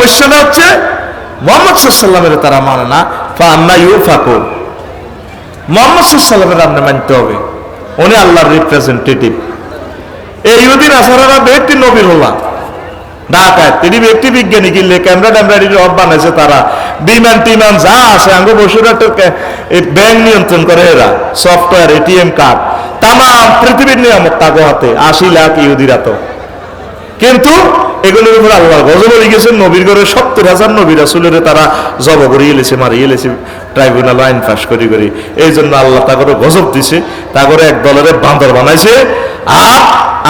সমস্যাটা হচ্ছে মোহাম্মদ সাল্লামের তারা মানে না মানতে হবে। রিপ্রেজেন্টেটিভ নবীর ঢাকায় তিনি ব্যক্তি বিজ্ঞানী বানাইছে তারা। নিয়ন্ত্রণ করে সফটওয়্যার, এটিএম কার্ড তাম পৃথিবীর নিয়ামত তাগো হাতে, আশি লাখ ইহুদিরা তো। কিন্তু এগুলোর উপর আল্লাহ গজব লিখেছেন, নবীর ঘরে সত্তর হাজার নবী রাসুলের তারা জব করিয়ে এলেছে মারিয়ে এলেছে ট্রাইব্যুনাল আইন পাস করি করি। এই জন্য আল্লাহ তা করে গজব দিছে তা করে এক দলের বান্দর বানাইছে, আর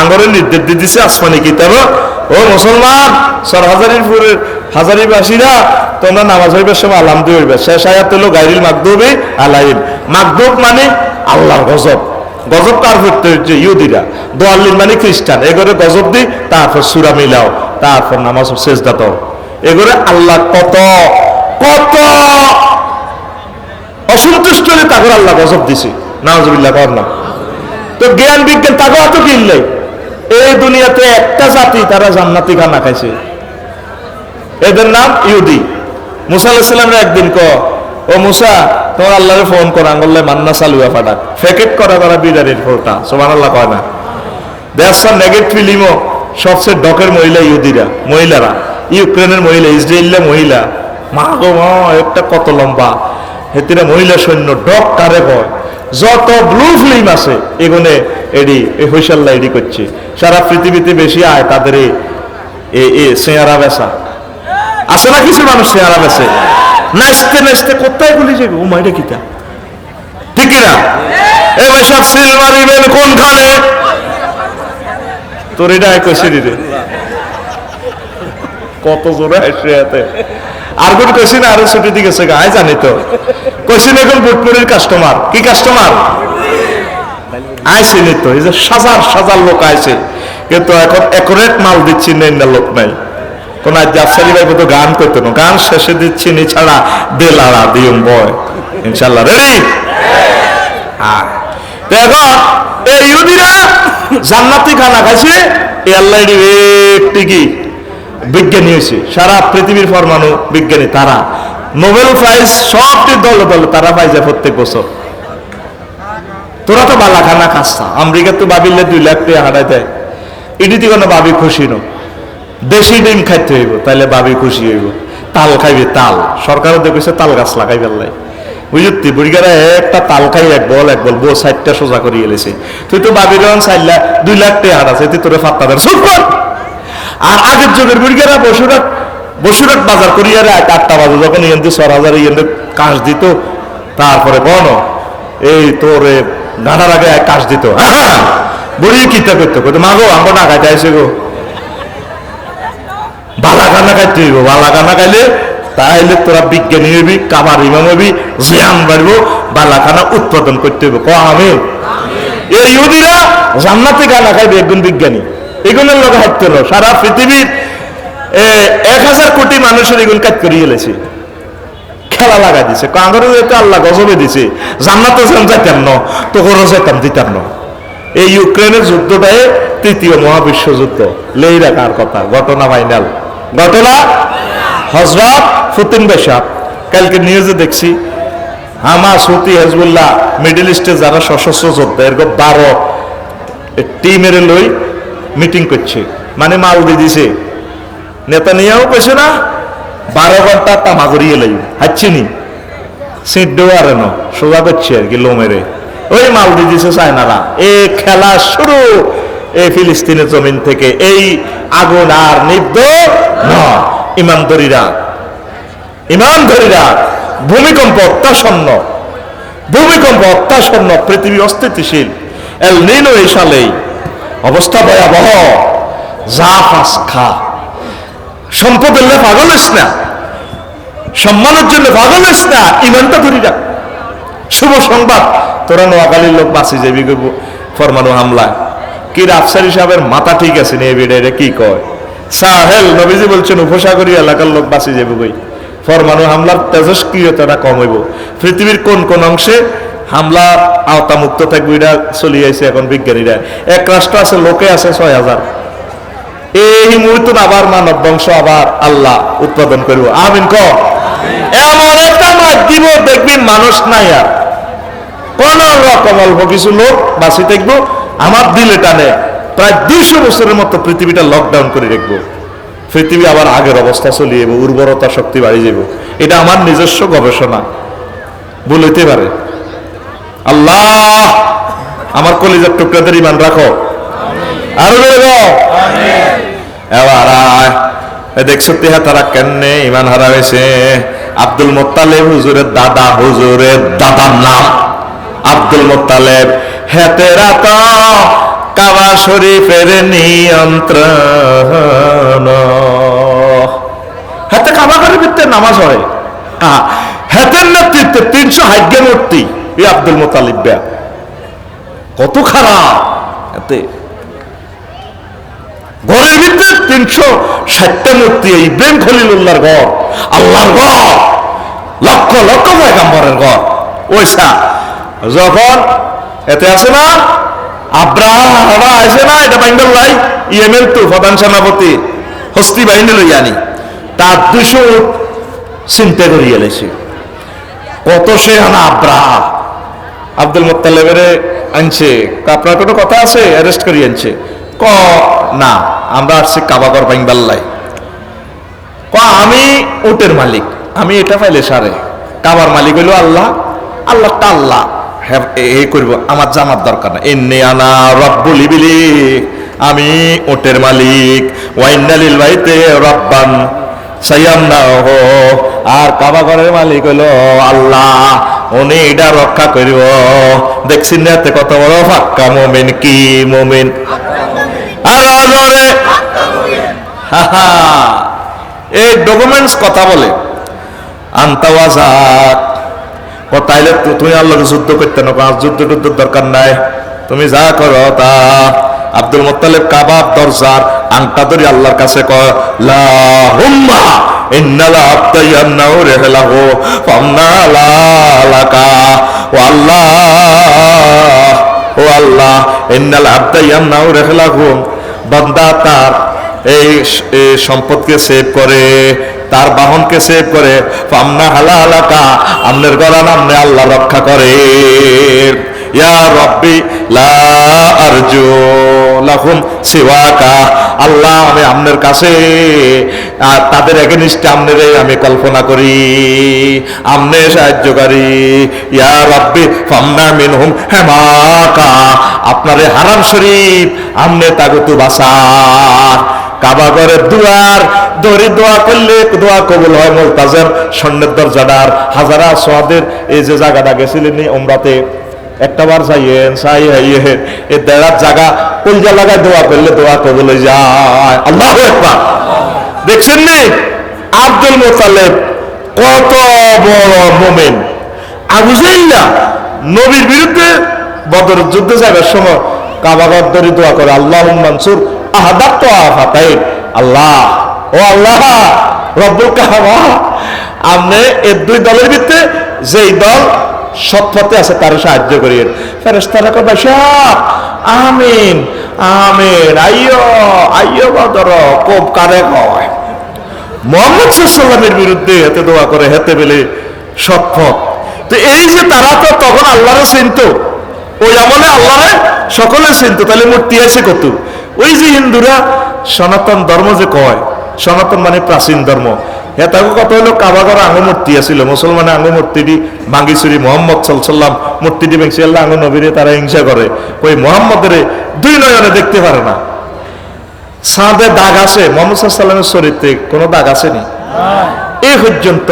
আঙ্গরে নির্দেশ দিয়ে দিছে আসমানি কিতাব। ও মুসলমান সর হাজারিপুরের হাজারিবাসীরা, তোমরা নামাজ হইবার সময় আলাম হইবে। শেষ আয়াত গাইরিল মাকদুবি আলাইম মাকদুব মানে আল্লাহর গজব। গজব কার করতে হচ্ছে ইহুদিরা? দোয়াল্লিন মানে খ্রিস্টান। এগোরে গজব দি, তারপর সুরা মিলাও, তারপর নামাজ শেষ দাত এগোরে আল্লাহ কত কত অসন্তুষ্ট হলে তাগর আল্লাহ গজব দিছে। নামাজবিল্লাহ কর না। তো জ্ঞান বিজ্ঞান তাগো এত কিনলে এই দুনিয়াতে একটা জাতি তারা জান্নাতি খানা খাইছে। এদের নাম ইহুদি। মুসা আলাহিসাল্লামের একদিন ক, ও মুসা তোমার আল্লাহরে ফোন করা আঙ্গল্লে মান্না চালুয়া ফাটাক। ফেকেট করা করা বিদারির ফোরটা সোমান আল্লাহ কয় না? দেয়ার নেগেট ফিলিমও সবচেয়ে ডকের মহিলা ইহুদিরা, মহিলারা। ইউক্রেনের মহিলা, ইসরায়েলের মহিলা। মা গো একটা কত লম্বা। হেতিরা মহিলা সৈন্য, ডক কারে কয়? যত ব্লু ফিল্ম আছে, এগুনে এডি এই হৈসাল্লা এডি করছে। সারা পৃথিবীতে বেশি আয় তাদের এ- এ সেয়ারা বেসা আছে না কিছু মানুষ চেহারা বেছে নাচতে নাচতে কোথায় গুলি যাবে? ও মাইটা কিতা ঠিক কিনা এ সব তোর এটা কত জোরে আসছে এতে। আর কোন কইছি না, আরও ছুটি দিয়ে গেছে জানি তো। কইছি না এখন বুটপুরির কাস্টমার কি কাস্টমার আইসে নি তো, এই যে সাজার সাজার লোক আইছে। কিন্তু এখন একরেট মাল দিচ্ছি, নেই না লোক নাই। কোন ভাই তো গান করতো না গান শেষে দিচ্ছি দিয়ম বয়। ইনশাল্লাহ রেডি হ্যাঁ। এই ইহুদিরা জান্নাতি এই আল্লাহ একটি কি বিজ্ঞানী হয়েছে। সারা পৃথিবীর পরমাণু বিজ্ঞানী, তারা। নোবেল প্রাইজ সবটি দলে দলে তারা পাই যায় প্রত্যেক বছর। তোরা তো বালা খানা খাস আমেরিকা তো বাবিলে দুই লাখ টাকা হারাই দেয়। এটিতে কোনো বাবি খুশি নো দেশি ডিম খাইতে হইব, তাইলে বাবি খুশি হইব। তাল খাইবে তাল। সরকারও দেখেছে তাল গাছ লাগাই পেলাই বুঝতি বুড়িগারা একটা তাল খাই এক বল এক বল। বউ সাইডটা সোজা করে এলেছে তুই তো বাবির চাইলা দুই লাখ টাকা আছে, তুই তোরে ফাত্তা আর আগের যুগের বুড়িগারা বসুরাট বসুরাট বাজার করিয়ারে আটটা বাজে, যখন ইয়েন্দি সর হাজার ইয়েন্দি কাশ দিত, তারপরে বন, এই তোর এ গানার আগে কাশ দিত। বুড়ি কিতা করতো? মাগো আমগো না খাইতে আইসে গো। গানা খাইতে হইব গানা খাইলে তাইলে তোরা বিজ্ঞানী কাবার ইমাম জিয়ান বাড়বো বালা খানা উৎপাদন করতে হইব। এই ইহুদিরা জান্নাতে খাইবে একজন বিজ্ঞানী। এগুলোর লোক হাঁটতে হলো। সারা পৃথিবীর এক হাজার কোটি মানুষের এগুলো কাজ করিয়ে এলেছে খেলা লাগা দিছে। কাঙ্গারু তো আল্লাহ গজবে দিছে। জান্নাতে যেন যাইতাম ন তোকেরও যেতাম দিতাম ন। এই ইউক্রেনের যুদ্ধটাই তৃতীয় মহাবিশ্ব যুদ্ধ লেই রাখার কথা? ঘটনা ফাইনাল ঘটনা? হজরত ফুতিন বেশাব কালকে নিউজে দেখছি, হামাস, হুতি, হেজবুল্লাহ মিডল ইস্টে যারা সশস্ত্র যোদ্ধা, এরকম বারো টিমের লই মিটিং করছে। মানে মাল দিয়ে দিছে। নেতা নিয়েও পেছে না, বারো ঘণ্টা তামা করিয়ে লাই সিট দেওয়া আর ন সোজা করছে আর কি, লোমেরে। ওই মাল দিয়ে দিছে চায়নারা এ খেলা শুরু। এই ফিলিস্তিনের জমিন থেকে এই আগুন আর নিব্দ ন ইমানদরীরা ইমানদরীরা ভূমিকম্প অত্যাসন্ন ভূমিকম্প অত্যাসন্ন পৃথিবী অস্থিতিশীল এল নিনো এই সালেই অবস্থা ভয়াবহ। ফাঁস খা। সম্পদের লে পাগল না। সম্মানের জন্য পাগল না। ইমানটা ধরি রাখ শুভ সংবাদ। তোরা নোয়াখালীর লোক বাঁচি যাবি ফরমানু হামলায়। কি রাফসারি সাহেবের মাথা ঠিক আছে নে বেড়ে এটা কি কয়? সাহেল নবীজি বলছেন উপসাগরী এলাকার লোক বাঁচি যাবে বই ফরমানু হামলার তেজস্ক্রিয়তাটা কম হইব। পৃথিবীর কোন কোন অংশে হামলা আওতামুক্ত থাকবে এটা চলিয়ে আছে এখন বিজ্ঞানীরা। এক রাষ্ট্র আছে, লোকে আছে ছয় হাজার। এই মুহূর্তে আবার মানব বংশ, আবার আল্লাহ উৎপাদন করব। আমিন, ক? এমন একটা মাঠ দিব, দেখবি মানুষ নাই আর। কোন রকম অল্প কিছু লোক বাঁচি থাকব আমার দিলে টানে প্রায় দুইশো বছরের মতো পৃথিবীটা লকডাউন করে রাখব। পৃথিবী আবার আগের অবস্থা চলে যাব উর্বরতা শক্তি বাড়িয়ে যাব। এটা আমার নিজস্ব গবেষণা। বলতে পারে। আল্লাহ আমার কলিজার টুকরাদের ইমান রাখো। আরও বেরো এবার আয়। দেখছ তেহা তারা কেমনে ইমান হারা হয়েছে? আব্দুল মোত্তালেব হুজুরের দাদা হুজুরের দাদার নাম। আব্দুল মোত্তালেব হেতেরা তো কাবা শরীফের নিয়ন্ত্রণ। হাতে কাবা শরীফের নামাজ হয়। হ্যাঁ নেতৃত্বে তিনশো হাজ্য মূর্তি, এই আব্দুল মোতালিব কত খারাপ। এতে ঘরের ভিতরে তিনশো ষাটটা মূর্তি, এই ইব্রাহিম খলিলুল্লাহর ঘর, আল্লাহর ঘর, লক্ষ লক্ষ পয়গাম্বরের ঘর। ওইসা যখন এতে আছে না? আব্রাহা আছে না? এটা বাইন্ডাল লাই। ইয়েমেন তো, প্রধান সেনাপতি। হস্তি বাহিনী লই তার দুশো চিন্তা করিয়ে এলেছে কত সে আনা আব্রাহা আব্দুল মোত্তালেবের আনছে। আপনার কোনো কথা আছে? অ্যারেস্ট করিয়ে আনছে। ক, না, আমরা আসছি কাবাগর বাইংবাল্লাই ক, আমি উটের মালিক। আমি এটা পাইলে সারে। কাবার মালিক হইল আল্লাহ। আল্লাহটা আল্লাহ। হ্যাঁ এই করব। আমার জানার দরকার না এনে আনা রব্বুল ইবিলি আমি উটের মালিক। ওয়াইনালিল বাইতে রব্বান সাইয়াম না হো আর কাবা ঘরের মালিক হইল আল্লাহ। উনি এটা রক্ষা করিব। দেখছেন না এতে কত বড় ফাক্কা মোমেন, কি মোমেন? এই ডকুমেন্টস কথা বলে। আন্তাওয়াজাত ও তাইলে তুমি আল্লাহকে যুদ্ধ করতে না আর যুদ্ধ টুদ্ধ দরকার নাই। তুমি যা করো তা। আব্দুল মোত্তালেব কাবাব দরজার আংটা ধরে আল্লাহর কাছে কয়, লা ও আল্লাহ ও আল্লাহ তার এই সম্পদকে সেভ করে, তার বাহনকে সেভ করে। ফামনা হালা হালাকা আমনের গলা নামনে আল্লাহ রক্ষা করে। ইয়া রব্বি, লা আল্লাহ আমি আমনের কাছে আর তাদের এগেনিস্টে আমনেরে আমি কল্পনা করি, আমনে সাহায্যকারী ইয়া রব্বি, ফামনা মিনহুম হেমাকা। আপনারে হারাম শরীফ আমনে তাগতু বাসার। কাবা ঘরের দুয়ার, দড়ি দোয়া করলে দোয়া কবুল হয় মোলতাজের স্বর্ণের দরজাদার। হাজারা সোয়াদের এই যে জায়গাটা গেছিলেন ওমরাতে একটা বার যাইয়েন চাই হাইয়েন এই দেড়ার জায়গা কলজা লাগায় দোয়া করলে দোয়া কবুল হয়ে যায়। আল্লাহ একবার দেখছেন নি? আব্দুল মোতালেব কত বড় মোমেন। আবু জাইল্লা নবীর বিরুদ্ধে বদর যুদ্ধে যাবার সময় কাবাগর ধরে দোয়া করে, আল্লাহ মানসুর আহাদাত তো আল্লাহ, ও আল্লাহ, রব্বুল কাহাবা আপনি এর দুই দলের ভিতরে যেই দল সৎপথে আছে তার সাহায্য করিয়েন। ফেরেস্তারা কবে সব আমিন আমিন। আইয়ো আইয়ো বদর কোপ কারে কয়। মোহাম্মদ সাল্লামের বিরুদ্ধে হেতে দোয়া করে হেতে বেলে সৎপথ তো এই যে তারা তো তখন আল্লাহরে চিনত। ওই আমলে আল্লাহরে সকলে চিনত তাহলে মূর্তি আছে কত? ওই যে হিন্দুরা সনাতন ধর্ম যে কয়, সনাতন মানে প্রাচীন ধর্ম। হেতাকে কত হলো কাবাগর আঙ্গ মূর্তি আছিল, মুসলমানে আঙ্গ মূর্তিটি ভাঙ্গি চুরি মোহাম্মদ সাল্লাম মূর্তিটি ভেঙছি আল্লাহ আঙ্গ নবীরে তারা হিংসা করে। ওই মোহাম্মদের দুই নয়নে দেখতে পারে না। সাঁদে দাগ আছে মোহাম্মদ সাল্লামের শরীরতে কোনো দাগ আসেনি। এই পর্যন্ত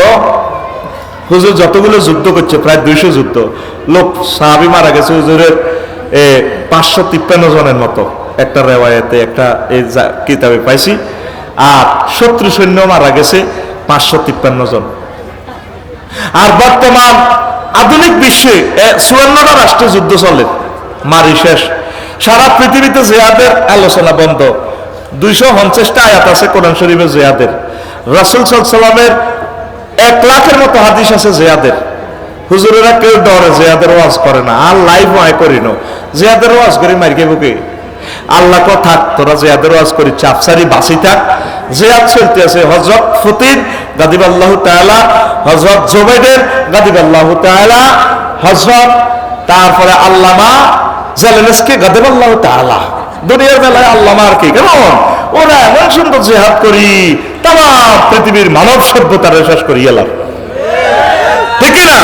হুজুর যতগুলো যুদ্ধ করছে, প্রায় দুইশো যুদ্ধ। লোক, সাহাবি মারা গেছে হুজুরের পাঁচশো তিপ্পান্ন জনের মতো। একটা রেওয়ায়তে, একটা এই কিতাবে পাইছি। আর শত্রু সৈন্য মারা গেছে পাঁচশো তিপ্পান্ন জন। আর বর্তমান আধুনিক বিশ্বে চুয়ান্নটা রাষ্ট্রে যুদ্ধ চলে। মারি শেষ। সারা পৃথিবীতে জেহাদের আলোচনা বন্ধ। দুইশো পঞ্চাশটা আয়াত আছে কোরআন শরীফের জেহাদের। রাসুল সাল্লামের এক লাখের মতো হাদিস আছে জেহাদের হুজুরেরা কেউ ডরে জেহাদের ওয়াজ করে না। আর লাইভ হয় করি না। জেহাদের ওয়াজ করি মার্কে বুকে আল্লাহ কো থাক, তোরা জিয়াদের ওয়াজ করি চাপসারি বাসি থাক। জিয়াদ চলতে আছে হজরত ফতিন গাদিব আল্লাহ তাআলা হজরত জোবাইদের গাদিব আল্লাহ তাআলা হজরত তারপরে আল্লামা জেলেনস্কি গাদিব আল্লাহ তাআলা। দুনিয়ার বেলায় আল্লামা আর কি? কেমন? ওরা এমন সুন্দর জেহাদ করি তাম পৃথিবীর মানব সভ্যতার শেষ করি এলাম ঠিক না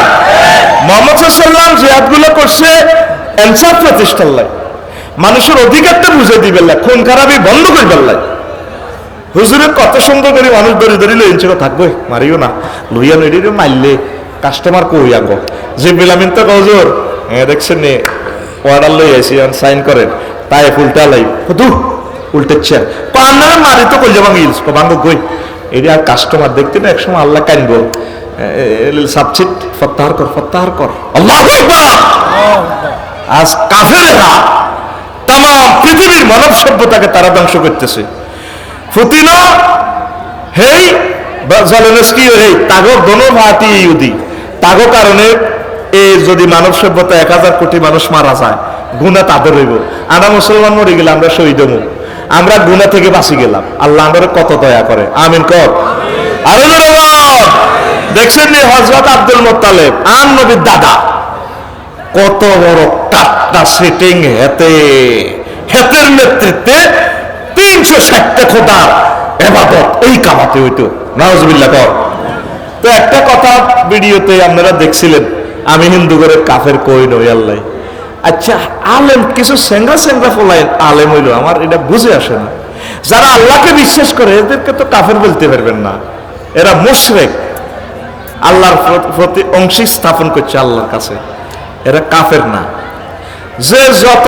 মোহাম্মদ সাল্লাম জিহাদগুলো করছে প্রতিষ্ঠার লাই। মানুষের অধিকারটা বুঝে দিবেন না খুন খারাপই বন্ধ করবেন লাই। হুজুরের কত সুন্দর করে মানুষ ধরে ধরে লইন ছিল থাকবে, মারিও না। লইয়া নইরে মারলে কাস্টমার কই আগ যে বিলামিন তো হুজুর হ্যাঁ দেখছেন নে? অর্ডার লই আইছি সাইন করেন। তাই উল্টা লাই কদু উল্টেচ্ছে পান্নারে মারি তো কইলে ভাঙিল ভাঙ্গ কই? এটি আর কাস্টমার দেখতে না, একসময় আল্লাহ কানবো সাবচিট ফত্তাহার কর ফত্তাহার কর। আল্লাহ আজ কাফেরেরা তাম পৃথিবীর মানব সভ্যতাকে তারা ধ্বংস করতেছে। ফুতিনো, হেই জলেনস্কি, হেই, তাগো দোনো ভাতি ইহুদি। তাগো কারণে এই যদি মানব সভ্যতা এক হাজার কোটি মানুষ মারা যায় গুণা তাদের হইব। আমরা মুসলমান মরে গেলে আমরা শহীদ হব আমরা গুণা থেকে বাঁচি গেলাম। আল্লাহ আমাদের কত দয়া করে। আমিন কর। আরও দেখছেন হজরত আব্দুল মোত্তালেব আম নবীর দাদা? কত বড় কাটটা সিটিং হেতে। হেতের নেতৃত্বে তিনশো ষাটটা খোদার এবাদত। এই কামাতে হইতো। নাউজবিল্লা কর। তো একটা কথা ভিডিওতে আপনারা দেখছিলেন, আমি হিন্দু করে কাফের কই নই আল্লাহ। আচ্ছা আলেম, কিছু সেঙ্গা সেঙ্গা ফলাইন আলেম হইল, আমার এটা বুঝে আসে না। যারা আল্লাহকে বিশ্বাস করে, এদেরকে তো কাফের বলতে পারবেন না। এরা মুশরেক। আল্লাহর প্রতি অংশী স্থাপন করছে আল্লাহর কাছে। এরা কাফের না। যে যত